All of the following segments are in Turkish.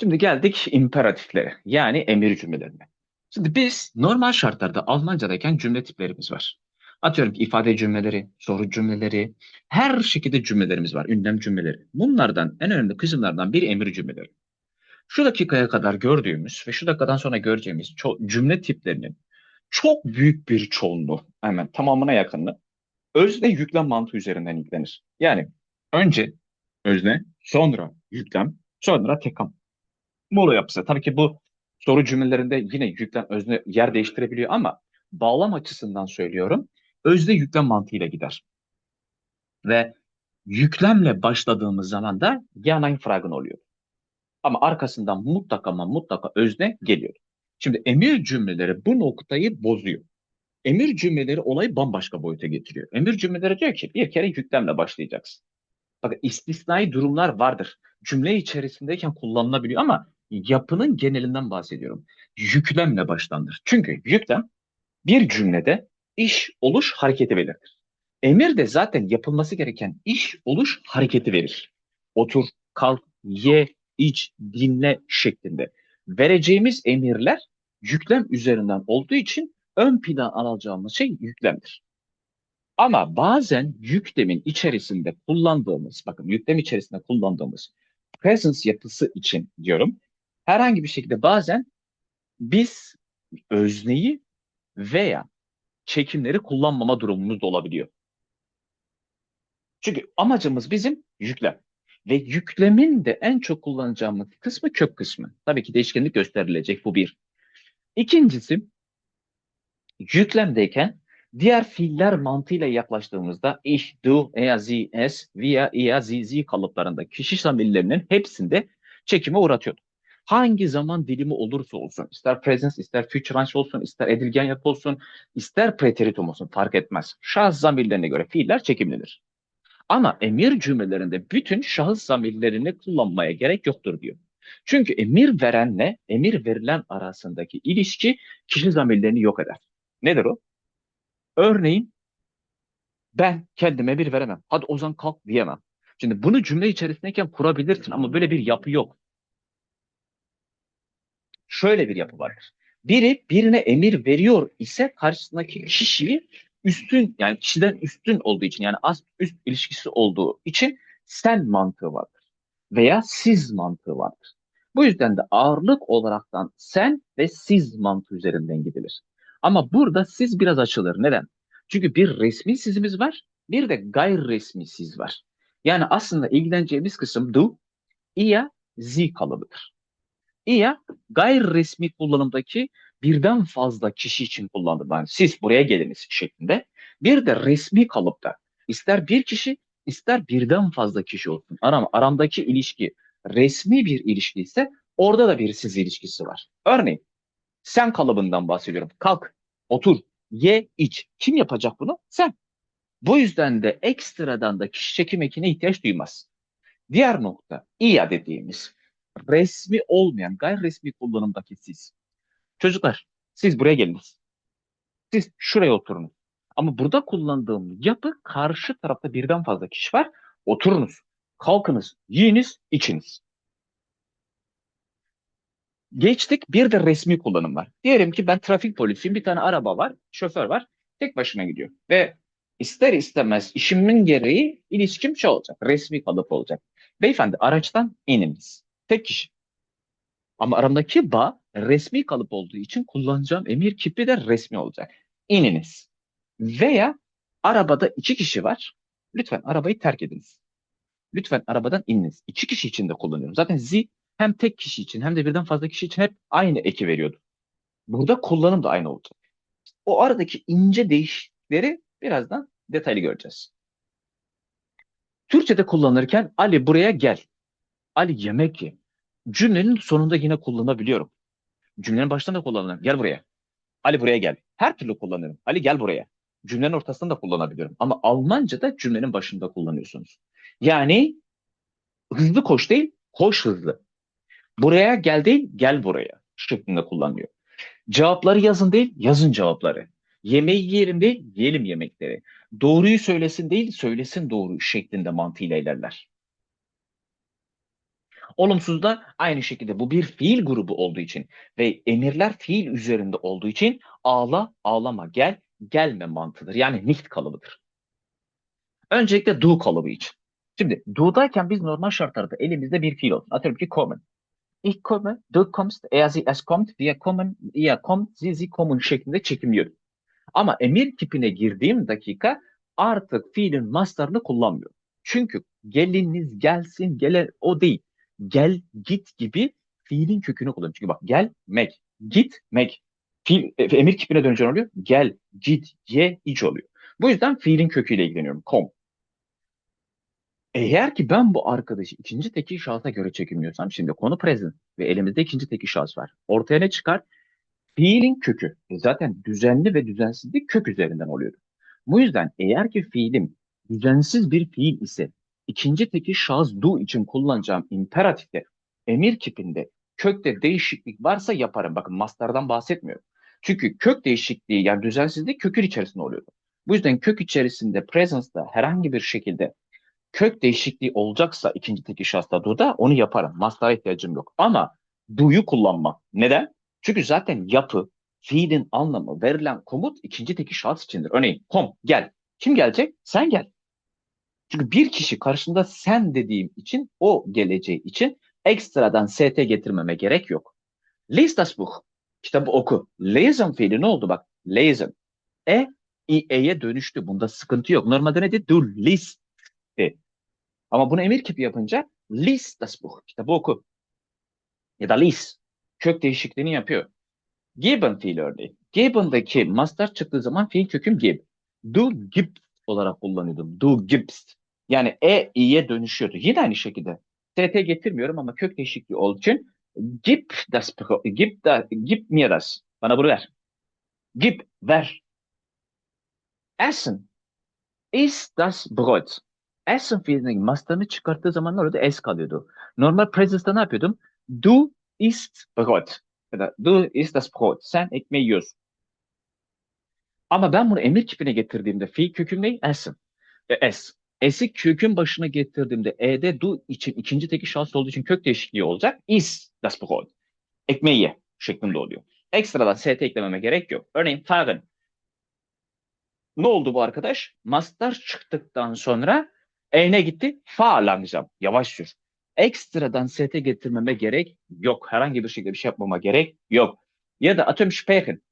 Şimdi geldik imperatiflere yani emir cümlelerine. Şimdi biz normal şartlarda Almancadayken cümle tiplerimiz var. Atıyorum ki ifade cümleleri, soru cümleleri, her şekilde cümlelerimiz var, ünlem cümleleri. Bunlardan en önemli kısımlardan biri emir cümleleri. Şu dakikaya kadar gördüğümüz ve şu dakikadan sonra göreceğimiz cümle tiplerinin çok büyük bir çoğunluğu, hemen tamamına yakınlığı özne yüklem mantığı üzerinden ilgilenir. Yani önce özne, sonra yüklem, sonra tekam. Mola yapısı. Tabii ki bu soru cümlelerinde yine yüklem özne yer değiştirebiliyor ama bağlam açısından söylüyorum. Özne yüklem mantığıyla gider. Ve yüklemle başladığımız zaman da Genayn fragın oluyor. Ama arkasından mutlaka ama mutlaka özne geliyor. Şimdi emir cümleleri bu noktayı bozuyor. Emir cümleleri olayı bambaşka boyuta getiriyor. Emir cümleleri diyor ki bir kere yüklemle başlayacaksın. Bakın istisnai durumlar vardır. Cümle içerisindeyken kullanılabiliyor ama yapının genelinden bahsediyorum. Yüklemle başlandır. Çünkü yüklem bir cümlede iş, oluş, hareketi belirtir. Emir de zaten yapılması gereken iş, oluş, hareketi verir. Otur, kalk, ye, iç, dinle şeklinde. Vereceğimiz emirler yüklem üzerinden olduğu için ön plan alacağımız şey yüklemdir. Ama bazen yüklemin içerisinde kullandığımız, bakın yüklem içerisinde kullandığımız presence yapısı için diyorum, herhangi bir şekilde bazen biz özneyi veya çekimleri kullanmama durumumuz da olabiliyor. Çünkü amacımız bizim yüklem. Ve yüklemin de en çok kullanacağımız kısmı kök kısmı. Tabii ki değişkenlik gösterilecek bu bir. İkincisi yüklemdeyken diğer fiiller mantığıyla yaklaştığımızda ich, du, er, sie, es, wir, ihr, sie, sie kalıplarında kişi zamirlerinin hepsinde çekime uğratıyordu. Hangi zaman dilimi olursa olsun, ister presence, ister future tense olsun, ister edilgen yapı olsun, ister preteritum olsun fark etmez. Şahıs zamirlerine göre fiiller çekimlidir. Ama emir cümlelerinde bütün şahıs zamirlerini kullanmaya gerek yoktur diyor. Çünkü emir verenle emir verilen arasındaki ilişki kişi zamirlerini yok eder. Nedir o? Örneğin ben kendime emir veremem. Hadi Ozan kalk diyemem. Şimdi bunu cümle içerisindeyken kurabilirsin ama böyle bir yapı yok. Şöyle bir yapı vardır. Biri birine emir veriyor ise karşısındaki kişiyi üstün yani kişiden üstün olduğu için yani az üst ilişkisi olduğu için sen mantığı vardır. Veya siz mantığı vardır. Bu yüzden de ağırlık olaraktan sen ve siz mantığı üzerinden gidilir. Ama burada siz biraz açılır. Neden? Çünkü bir resmi sizimiz var, bir de gayri resmi siz var. Yani aslında ilgileneceğimiz kısım du, ia, zi kalıbıdır. Ia gayri resmi kullanımdaki birden fazla kişi için kullanılır. Yani siz buraya geliniz şeklinde. Bir de resmi kalıpta ister bir kişi ister birden fazla kişi olsun. Aram, aramdaki ilişki resmi bir ilişki ise orada da bir siz ilişkisi var. Örneğin sen kalıbından bahsediyorum. Kalk, otur, ye, iç. Kim yapacak bunu? Sen. Bu yüzden de ekstradan da kişi çekim ekine ihtiyaç duymaz. Diğer nokta, iya dediğimiz resmi olmayan, gayri resmi kullanımdaki siz. Çocuklar, siz buraya geliniz. Siz şuraya oturunuz. Ama burada kullandığım yapı karşı tarafta birden fazla kişi var. Oturunuz, kalkınız, yiyiniz, içiniz. Geçtik bir de resmi kullanım var. Diyelim ki ben trafik polisiyim, bir tane araba var, şoför var, tek başına gidiyor. Ve ister istemez işimin gereği ilişkim şey olacak, resmi kalıp olacak. Beyefendi araçtan ininiz. Tek kişi. Ama aramdaki bağ resmi kalıp olduğu için kullanacağım emir kipi de resmi olacak. İniniz. Veya arabada iki kişi var. Lütfen arabayı terk ediniz. Lütfen arabadan ininiz. İki kişi için de kullanıyorum. Zaten zi hem tek kişi için hem de birden fazla kişi için hep aynı eki veriyordu. Burada kullanım da aynı olacak. O aradaki ince değişiklikleri birazdan detaylı göreceğiz. Türkçe'de kullanırken Ali buraya gel. Ali yemek ye. Cümlenin sonunda yine kullanabiliyorum. Cümlenin başında da kullanırım. Gel buraya. Ali buraya gel. Her türlü kullanırım. Ali gel buraya. Cümlenin ortasında da kullanabiliyorum. Ama Almanca'da cümlenin başında kullanıyorsunuz. Yani hızlı koş değil, koş hızlı. Buraya gel değil, gel buraya şeklinde kullanıyor. Cevapları yazın değil, yazın cevapları. Yemeği yiyelim değil, yiyelim yemekleri. Doğruyu söylesin değil, söylesin doğru şeklinde mantığıyla ilerler. Olumsuz da aynı şekilde bu bir fiil grubu olduğu için ve emirler fiil üzerinde olduğu için ağla, ağlama, gel, gelme mantığıdır. Yani nicht kalıbıdır. Öncelikle do kalıbı için. Şimdi do'dayken biz normal şartlarda elimizde bir fiil olsun. Atıyorum ki kommen. Ich komme, du kommst, er, sie, es kommt, wir kommen, ihr kommt, sie, sie kommen şeklinde çekimliyorum. Ama emir kipine girdiğim dakika artık fiilin mastarını kullanmıyorum. Çünkü geliniz gelsin, gele o değil. Gel, git gibi fiilin kökünü kullanıyorum. Çünkü bak gelmek, gitmek. Fiil, e, emir kipine dönünce ne oluyor? Gel, git, ye, iç oluyor. Bu yüzden fiilin köküyle ilgileniyorum. Kom. Eğer ki ben bu arkadaşı ikinci tekil şahsa göre çekimliyorsam şimdi konu present ve elimizde ikinci tekil şahıs var. Ortaya ne çıkar? Fiilin kökü. E zaten düzenli ve düzensizlik kök üzerinden oluyor. Bu yüzden eğer ki fiilim düzensiz bir fiil ise ikinci tekil şahıs do için kullanacağım imperatifte emir kipinde kökte değişiklik varsa yaparım. Bakın mastardan bahsetmiyorum. Çünkü kök değişikliği yani düzensizlik kökün içerisinde oluyor. Bu yüzden kök içerisinde presence'da herhangi bir şekilde kök değişikliği olacaksa ikinci tekil şahısta do'da onu yaparım. Mastara ihtiyacım yok. Ama do'yu kullanmam. Neden? Çünkü zaten yapı, fiilin anlamı, verilen komut ikinci tekil şahıs içindir. Örneğin kom, gel. Kim gelecek? Sen gel. Çünkü bir kişi karşında sen dediğim için, o geleceği için ekstradan st getirmeme gerek yok. Lies das Buch. Kitabı oku. Lesen fiili ne oldu bak? Lesen. E, i, e'ye dönüştü. Bunda sıkıntı yok. Normalde neydi? Du liest. Ama bunu emir kipi yapınca lies das Buch. Kitabı oku. Ya da lies. Kök değişikliğini yapıyor. Given fiil örneği. Given'daki master çıktığı zaman fiil köküm give. Do gibst olarak kullanıyordum. Do gibst. Yani e i'ye dönüşüyordu. Yine aynı şekilde. st getirmiyorum ama kök değişikliği olduğu için gib das gib da gib mir das. Bana bunu ver. Gib ver. Essen ist das Brot. Essen fiilinin masterını çıkarttığı zaman oluyordu? Es kalıyordu. Normal presence'da ne yapıyordum? Du isst Brot. Ya da du isst das Brot. Sen ekmeği yiyorsun. Ama ben bunu emir kipine getirdiğimde fiil köküm ne? Essen. E, es. Es'i kökün başına getirdiğimde e'de du için ikinci teki şahıs olduğu için kök değişikliği olacak. Is das Brot. Ekmeği ye şeklinde oluyor. Ekstradan st eklememe gerek yok. Örneğin fahren. Ne oldu bu arkadaş? Master çıktıktan sonra e gitti? Fa langsam. Yavaş sür. Ekstradan st getirmeme gerek yok. Herhangi bir şekilde bir şey yapmama gerek yok. Ya da atıyorum sprechen.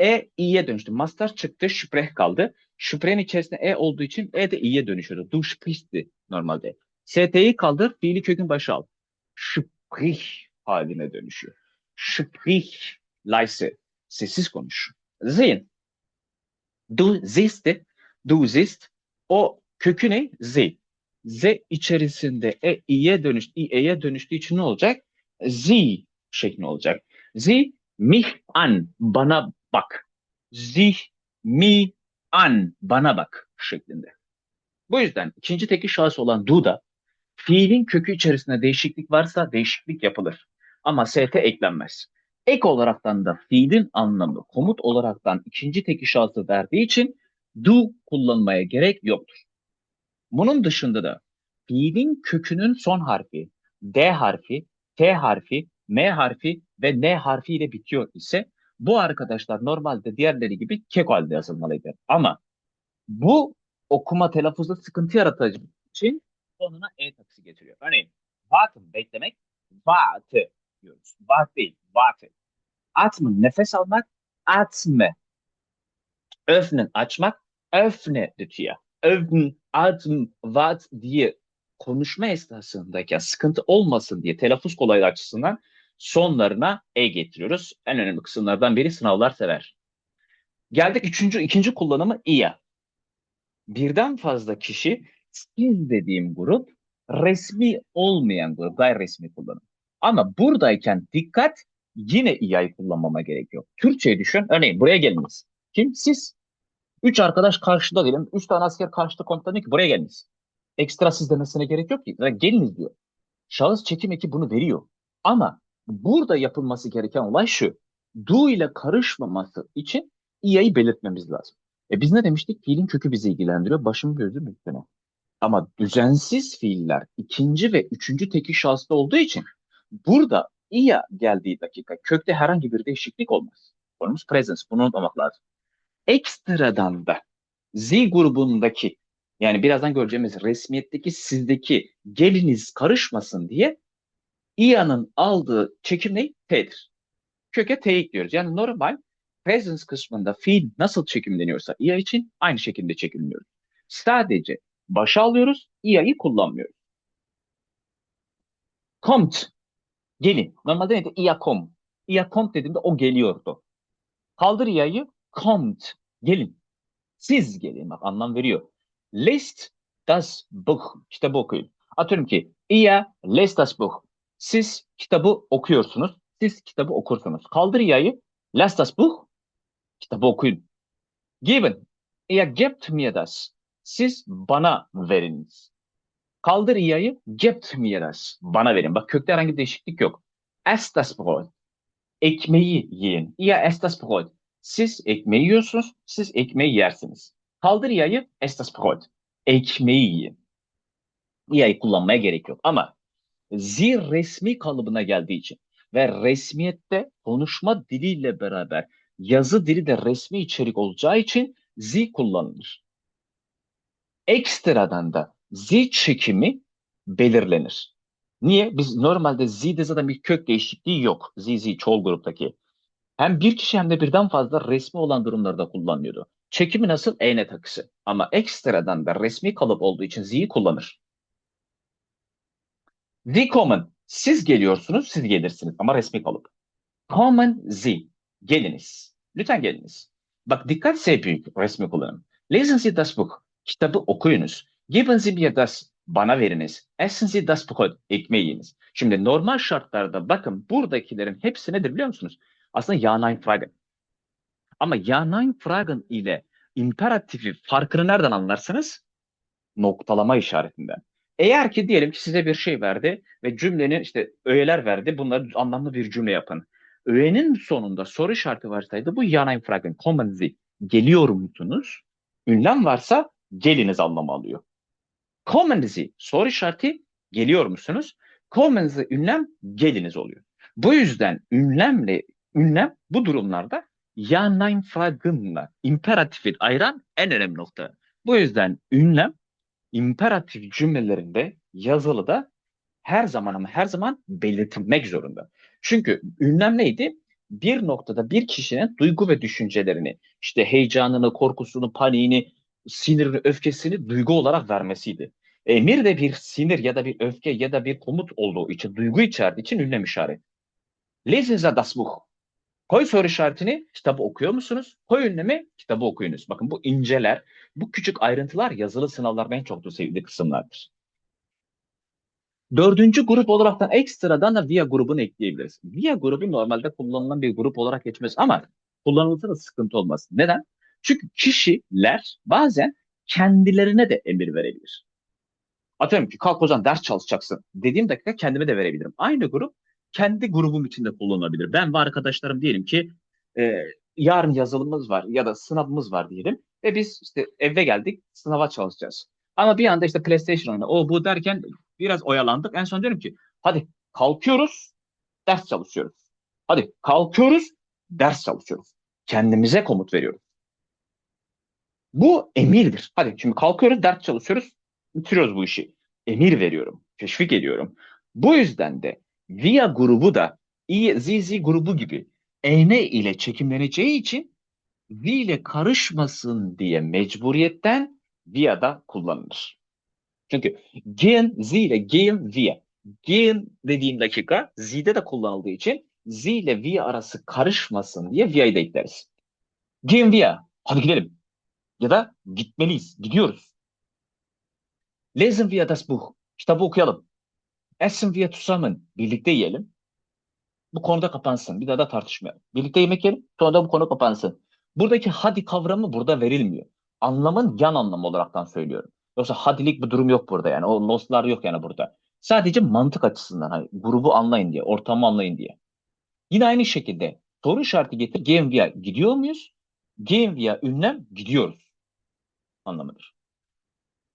E i'ye dönüştü. Master çıktı, sprech kaldı. Sprech'in içerisinde e olduğu için e de i'ye dönüşüyordu. Du sprichsti normalde. st'yi kaldır, fiili kökün başı al. Sprich haline dönüşüyor. Sprich leise. Sessiz konuş. Sehen. Du siehst, du siehst. O kökü ne? Z. Z içerisinde e i'ye dönüş, i'ye dönüştüğü için ne olacak? Z şeklinde olacak. Z mich an, bana bak. Sich mi an, bana bak şeklinde. Bu yüzden ikinci tekil şahıs olan du'da fiilin kökü içerisinde değişiklik varsa değişiklik yapılır. Ama st eklenmez. Ek olaraktan da fiilin anlamı komut olaraktan ikinci tekil şahsı verdiği için do kullanmaya gerek yoktur. Bunun dışında da fiilin kökünün son harfi, D harfi, T harfi, M harfi ve N harfi ile bitiyor ise bu arkadaşlar normalde diğerleri gibi kek halde yazılmalıydı. Ama bu okuma telaffuzda sıkıntı yaratacağı için sonuna e takısı getiriyor. Örneğin warten beklemek, warte diyoruz. Wart değil, warte. Atmen nefes almak, atme. Öffnen açmak, öffne diyor. Öffnen, atm, wat diye konuşma esnasındayken sıkıntı olmasın diye telaffuz kolaylığı açısından sonlarına e getiriyoruz. En önemli kısımlardan biri sınavlar sever. Geldik üçüncü, ikinci kullanımı ia. Birden fazla kişi siz dediğim grup resmi olmayan grup, gayri resmi kullanım. Ama buradayken dikkat yine i'yı kullanmama gerek yok. Türkçeyi düşün. Örneğin buraya geliniz. Kim? Siz. Üç arkadaş karşıda diyelim. Üç tane asker karşıda komutan diyor ki buraya geliniz. Ekstra siz demesine gerek yok ki. Geliniz diyor. Şahıs çekim eki bunu veriyor. Ama burada yapılması gereken olay şu. Do ile karışmaması için i'yı belirtmemiz lazım. E biz ne demiştik? Fiilin kökü bizi ilgilendiriyor. Başım gözüm üstüne. Ama düzensiz fiiller ikinci ve üçüncü tekil şahısta olduğu için burada ia geldiği dakika kökte herhangi bir değişiklik olmaz. Konumuz presence. Bunu unutmamak lazım. Ekstradan da Z grubundaki yani birazdan göreceğimiz resmiyetteki sizdeki geliniz karışmasın diye İA'nın aldığı çekim ne? T'dir. Köke T ekliyoruz. Yani normal presence kısmında fiil nasıl çekimleniyorsa IA için aynı şekilde çekimliyoruz. Sadece başa alıyoruz, i'yı kullanmıyoruz. Kommt, gelin. Normalde neydi? ia kom. Ia kommt dediğimde o geliyordu. Kaldır i'yı, kommt, gelin. Siz gelin. Bak anlam veriyor. Lest das Buch, kitabı okuyun. Atıyorum ki, ihr lest das Buch. Siz kitabı okuyorsunuz. Siz kitabı okursunuz. Kaldır i'yı, lest das Buch, kitabı okuyun. Geben, ihr gebt mir das. Siz bana veriniz. Kaldır i'yı, gebt mir das. Bana verin. Bak kökte herhangi bir değişiklik yok. Esst das Brot. Ekmeği yiyin. Ihr esst das Brot. Siz ekmeği yiyorsunuz, siz ekmeği yersiniz. Kaldır i'yı, esst das Brot. Ekmeği yiyin. i'yı kullanmaya gerek yok. Ama zir resmi kalıbına geldiği için ve resmiyette konuşma diliyle beraber yazı dili de resmi içerik olacağı için z kullanılır. Ekstradan da z çekimi belirlenir. Niye? Biz normalde z'de zaten bir kök değişikliği yok. Z, z çoğul gruptaki. Hem bir kişi hem de birden fazla resmi olan durumlarda kullanıyordu. Çekimi nasıl? Ene takısı. Ama ekstradan da resmi kalıp olduğu için z'yi kullanır. The common. Siz geliyorsunuz, siz gelirsiniz ama resmi kalıp. Common Z. Geliniz. Lütfen geliniz. Bak dikkat S büyük resmi kullanım. Lesen Sie das Buch. Kitabı okuyunuz. Geben Sie mir das. Bana veriniz. Essen Sie das Brot. Ekmeği yiyiniz. Şimdi normal şartlarda bakın buradakilerin hepsi nedir biliyor musunuz? Aslında Ja, Nein, Fragen. Ama Ja, Nein, Fragen ile imperatifi farkını nereden anlarsınız? Noktalama işaretinden. Eğer ki diyelim ki size bir şey verdi ve cümlenin işte öğeler verdi. Bunları anlamlı bir cümle yapın. Öğenin sonunda soru işareti varsaydı bu Fragen. Kommen Sie. Geliyor musunuz? Ünlem varsa geliniz anlamı alıyor. Sie soru işareti geliyor musunuz? Sie ünlem geliniz oluyor. Bu yüzden ünlemle ünlem bu durumlarda ja nein fragen'la imperatifin ayıran en önemli nokta. Bu yüzden ünlem imperatif cümlelerinde yazılıda her zaman ama her zaman belirtilmek zorunda. Çünkü ünlem neydi? Bir noktada bir kişinin duygu ve düşüncelerini, işte heyecanını, korkusunu, paniğini, sinirini, öfkesini duygu olarak vermesiydi. Emir de bir sinir ya da bir öfke ya da bir komut olduğu için, duygu içerdiği için ünlem işareti. Lesen Sie das Buch. Koy soru işaretini, kitabı okuyor musunuz? Koy ünlemi, kitabı okuyunuz. Bakın bu inceler, bu küçük ayrıntılar yazılı sınavlarda en çok da sevdiği kısımlardır. Dördüncü grup olaraktan ekstradan da VIA grubunu ekleyebiliriz. VIA grubu normalde kullanılan bir grup olarak geçmez ama kullanılırsa da sıkıntı olmaz. Neden? Çünkü kişiler bazen kendilerine de emir verebilir. Atıyorum ki kalk o zaman ders çalışacaksın dediğim dakika kendime de verebilirim. Aynı grup kendi grubum içinde kullanılabilir. Ben ve arkadaşlarım diyelim ki e, yarın yazılımımız var ya da sınavımız var diyelim ve biz işte eve geldik sınava çalışacağız. Ama bir anda işte PlayStation oyunu o bu derken biraz oyalandık. En son diyorum ki hadi kalkıyoruz ders çalışıyoruz. Hadi kalkıyoruz ders çalışıyoruz. Kendimize komut veriyoruz. Bu emirdir. Hadi şimdi kalkıyoruz ders çalışıyoruz bitiriyoruz bu işi. Emir veriyorum. Teşvik ediyorum. Bu yüzden de VIA grubu da ZZ grubu gibi ENE ile çekimleneceği için V ile karışmasın diye mecburiyetten VIA'da kullanılır. Çünkü gehen Z ile gehen wir. Gehen dediğim dakika Z'de de kullanıldığı için Z ile V arası karışmasın diye VIA'yı da ekleriz. Gehen wir. Hadi gidelim. Ya da gitmeliyiz. Gidiyoruz. Lesen wir das Buch. Kitabı okuyalım. Essen wir zusammen. Birlikte yiyelim. Bu konuda kapansın. Bir daha da tartışmayalım. Birlikte yemek yiyelim. Sonra da bu konu kapansın. Buradaki hadi kavramı burada verilmiyor. Anlamın yan anlamı olaraktan söylüyorum. Yoksa hadilik bir durum yok burada yani. O loslar yok yani burada. Sadece mantık açısından hani grubu anlayın diye, ortamı anlayın diye. Yine aynı şekilde soru işareti getir. Gehen wir gidiyor muyuz? Gehen wir ünlem gidiyoruz anlamıdır.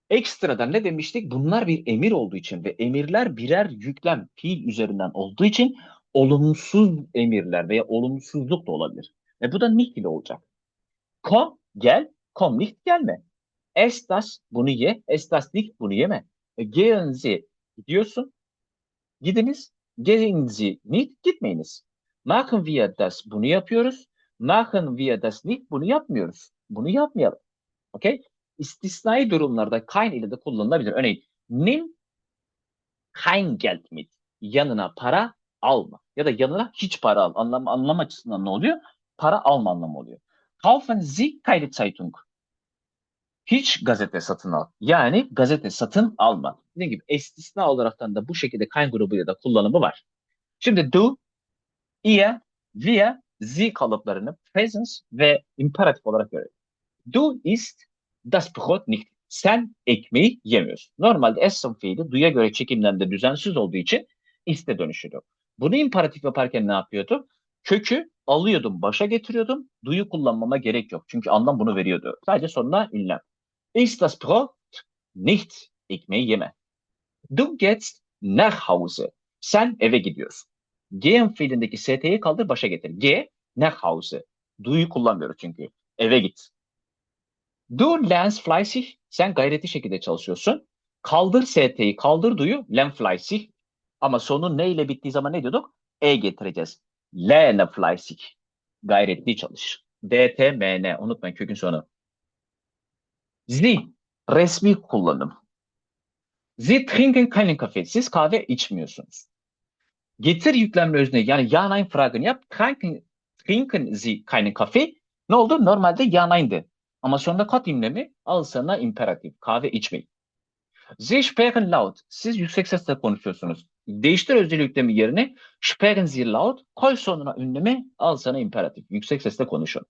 Ekstradan ne demiştik? Bunlar bir emir olduğu için ve emirler birer yüklem, fiil üzerinden olduğu için olumsuz emirler veya olumsuzluk da olabilir. Ve bu da nicht ile olacak. Komm, gel, komm nicht gelme. Es das, bunu ye, es das nicht, bunu yeme. E, gehen Sie, gidiyorsun, gidiniz. Gehen Sie nicht, gitmeyiniz. Machen wir das, bunu yapıyoruz. Machen wir das nicht, bunu yapmıyoruz. Bunu yapmayalım. Okey? İstisnai durumlarda kein ile de kullanılabilir. Örneğin, nimm kein Geld mit. Yanına para alma. Ya da yanına hiç para al. Anlam, anlam açısından ne oluyor? Para alma anlamı oluyor. Kaufen Sie keine Zeitung. Hiç gazete satın al. Yani gazete satın alma. Dediğim gibi istisna olaraktan da bu şekilde kein grubuyla da kullanımı var. Şimdi du, ihr, wir, sie kalıplarını presence ve imperatif olarak görelim. Du isst das Brot nicht. Sen ekmeği yemiyorsun. Normalde essen fiili duya göre çekimlerinde düzensiz olduğu için iste dönüşüyordu. Bunu imperatif yaparken ne yapıyordu? Kökü alıyordum, başa getiriyordum. Duyu kullanmama gerek yok. Çünkü anlam bunu veriyordu. Sadece sonuna ünlem. Ist das Brot nicht? Ekmeği yeme. Du gehst nach Hause. Sen eve gidiyorsun. Gehen fiilindeki ST'yi kaldır başa getir. Ge, nach Hause. Duyu kullanmıyoruz çünkü. Eve git. Du lernst fleißig. Sen gayretli şekilde çalışıyorsun. Kaldır ST'yi, kaldır duyu. Lern fleißig. Ama sonu ne ile bittiği zaman ne diyorduk? E getireceğiz. Lerne fleißig. Gayretli çalış. DTMN. Unutmayın kökün sonu. Sie. Resmi kullanım. Sie trinken keinen Kaffee. Siz kahve içmiyorsunuz. Getir yüklemli özne yani ja nein fragen yap. Trinken, trinken Sie keinen Kaffee. Ne oldu? Normalde ja nein'di. Ama sonunda kat imlemi al sana imperatif. Kahve içmeyin. Sie sprechen laut. Siz yüksek sesle konuşuyorsunuz. Değiştir özel yerine sprechen Sie laut. Koy sonuna ünlemi al sana imperatif. Yüksek sesle konuşun.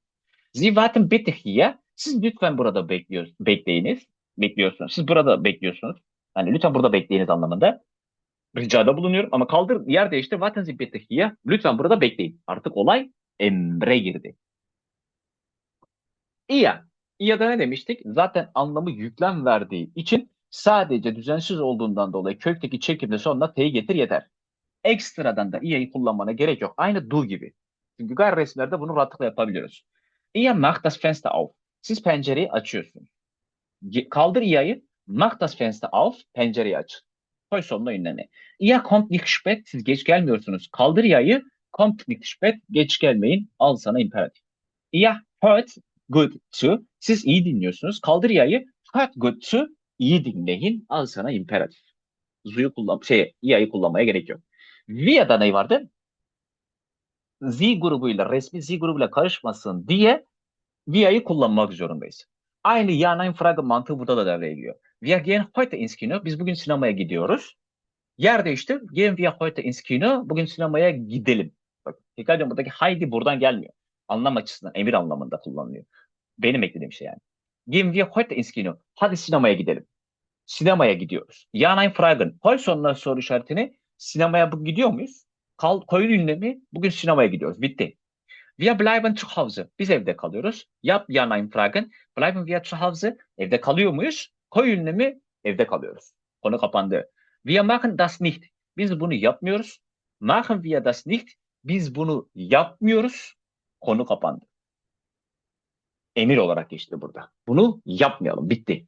Sie warten bitte hier. Siz lütfen burada bekliyor, bekleyiniz. Bekliyorsunuz. Siz burada bekliyorsunuz. Yani lütfen burada bekleyiniz anlamında. Ricada bulunuyorum ama kaldır yer değiştir. Warten Sie bitte hier. Lütfen burada bekleyin. Artık olay emre girdi. İya. İya'da ne demiştik? Zaten anlamı yüklem verdiği için sadece düzensiz olduğundan dolayı kökteki çekimde sonuna t'yi getir yeter. Ekstradan da i'yı kullanmana gerek yok. Aynı do gibi. Çünkü gayri resimlerde bunu rahatlıkla yapabiliyoruz. İya macht das Fenster auf. Siz pencereyi açıyorsunuz. Kaldır i'yı. Macht das Fenster auf. Pencereyi aç. Koy sonuna ünlemi. İya kommt nicht spät. Siz geç gelmiyorsunuz. Kaldır i'yı. Kommt nicht spät. Geç gelmeyin. Al sana imperatif. İya hört good to. Siz iyi dinliyorsunuz. Kaldır yayı. Hört good to. iyi dinleyin. Al sana imperatif. Zu'yu kullan, şey, yayı kullanmaya gerek yok. Via'da ne vardı? Z grubuyla, resmi Z grubuyla karışmasın diye Via'yı kullanmak zorundayız. Aynı Ja Nein Frage mantığı burada da devreye giriyor. Wir gehen heute ins Kino. Biz bugün sinemaya gidiyoruz. Yer değiştir. Gehen wir heute ins Kino. Bugün sinemaya gidelim. Bak, dikkat edin buradaki haydi buradan gelmiyor. Anlam açısından emir anlamında kullanılıyor. Benim eklediğim şey yani. Gehen wir heute ins Kino. Hadi sinemaya gidelim. Sinemaya gidiyoruz. Ja nein fragen. Sonuna soru işaretini. Sinemaya bu gidiyor muyuz? Kal, koyun ünlemi. Bugün sinemaya gidiyoruz. Bitti. Wir bleiben zu Hause. Biz evde kalıyoruz. Yap ja nein fragen. Bleiben wir zu Hause. Evde kalıyor muyuz? Koy ünlemi. Evde kalıyoruz. Konu kapandı. Wir machen das nicht. Biz bunu yapmıyoruz. Machen wir das nicht. Biz bunu yapmıyoruz. Konu kapandı. Emir olarak geçti burada. Bunu yapmayalım. Bitti.